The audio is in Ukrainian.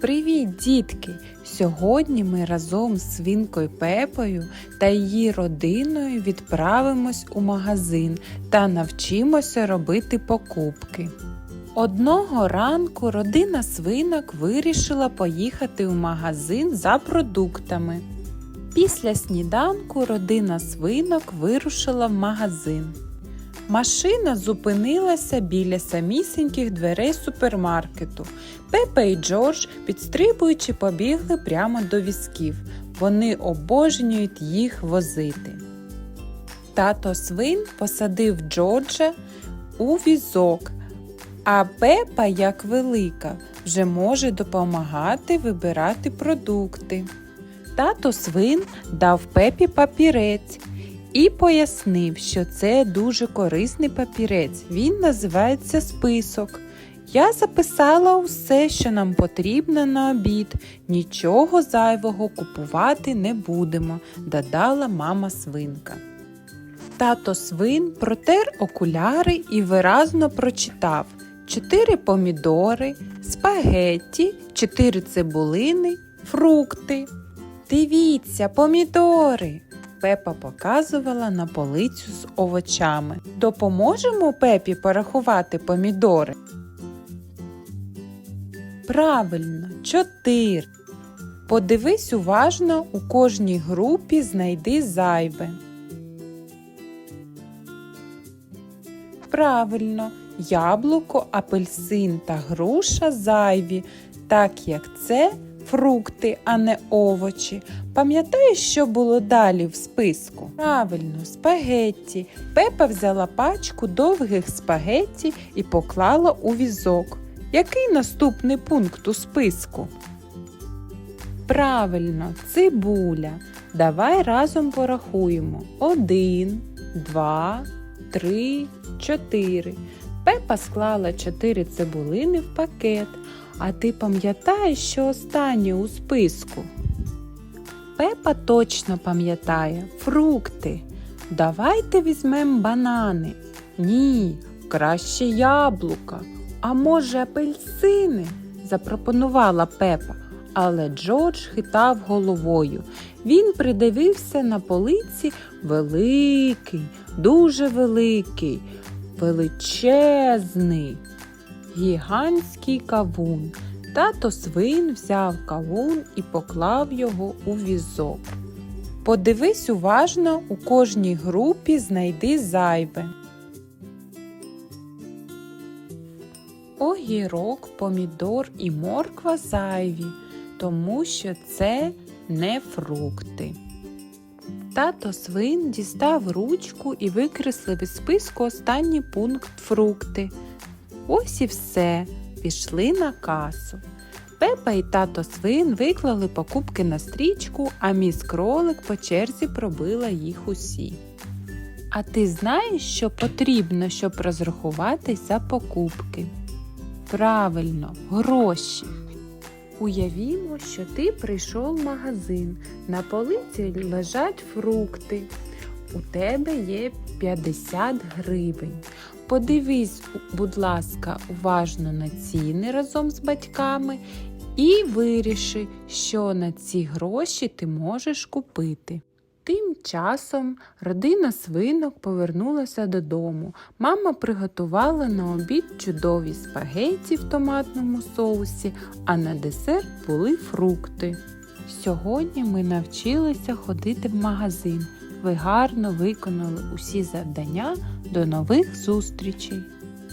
Привіт, дітки! Сьогодні ми разом з свинкою Пепою та її родиною відправимось у магазин та навчимося робити покупки. Одного ранку родина свинок вирішила поїхати у магазин за продуктами. Після сніданку родина свинок вирушила в магазин. Машина зупинилася біля самісіньких дверей супермаркету. Пепа і Джордж, підстрибуючи, побігли прямо до візків. Вони обожнюють їх возити. Тато свин посадив Джорджа у візок, а Пепа, як велика, вже може допомагати вибирати продукти. Тато свин дав Пепі папірець і пояснив, що це дуже корисний папірець. Він називається список. Я записала усе, що нам потрібно на обід. Нічого зайвого купувати не будемо, додала мама свинка. Тато свин протер окуляри і виразно прочитав чотири помідори, спагетті, чотири цибулини, фрукти. Дивіться, помідори. Пепа показувала на полицю з овочами. Допоможемо Пепі порахувати помідори. Правильно, чотири. Подивись уважно, у кожній групі знайди зайве. Правильно, яблуко, апельсин та груша зайві, так як це фрукти, а не овочі. Пам'ятаєш, що було далі в списку? Правильно, спагетті. Пепа взяла пачку довгих спагетті і поклала у візок. Який наступний пункт у списку? Правильно, цибуля. Давай разом порахуємо. Один, два, три, чотири. Пепа склала чотири цибулини в пакет. А ти пам'ятаєш, що останнє у списку? Пепа точно пам'ятає фрукти. Давайте візьмемо банани. Ні, краще яблука. А може, апельсини? запропонувала Пепа, але Джордж хитав головою. Він придивився на полиці великий, дуже великий, величезний, гігантський кавун. Тато свин взяв кавун і поклав його у візок. Подивись уважно, у кожній групі знайди зайве. Огірок, помідор і морква зайві, тому що це не фрукти. Тато свин дістав ручку і викреслив із списку останній пункт фрукти. Ось і все. Пішли на касу. Пепа і тато свин виклали покупки на стрічку, а міс кролик по черзі пробила їх усі. А ти знаєш, що потрібно, щоб розрахувати за покупки? Правильно, гроші. Уявімо, що ти прийшов в магазин. На полиці лежать фрукти. У тебе є 50 гривень. Подивись, будь ласка, уважно на ціни разом з батьками і виріши, що на ці гроші ти можеш купити. Тим часом родина свинок повернулася додому. Мама приготувала на обід чудові спагетті в томатному соусі, а на десерт були фрукти. Сьогодні ми навчилися ходити в магазин. Ви гарно виконали усі завдання. До нових зустрічей!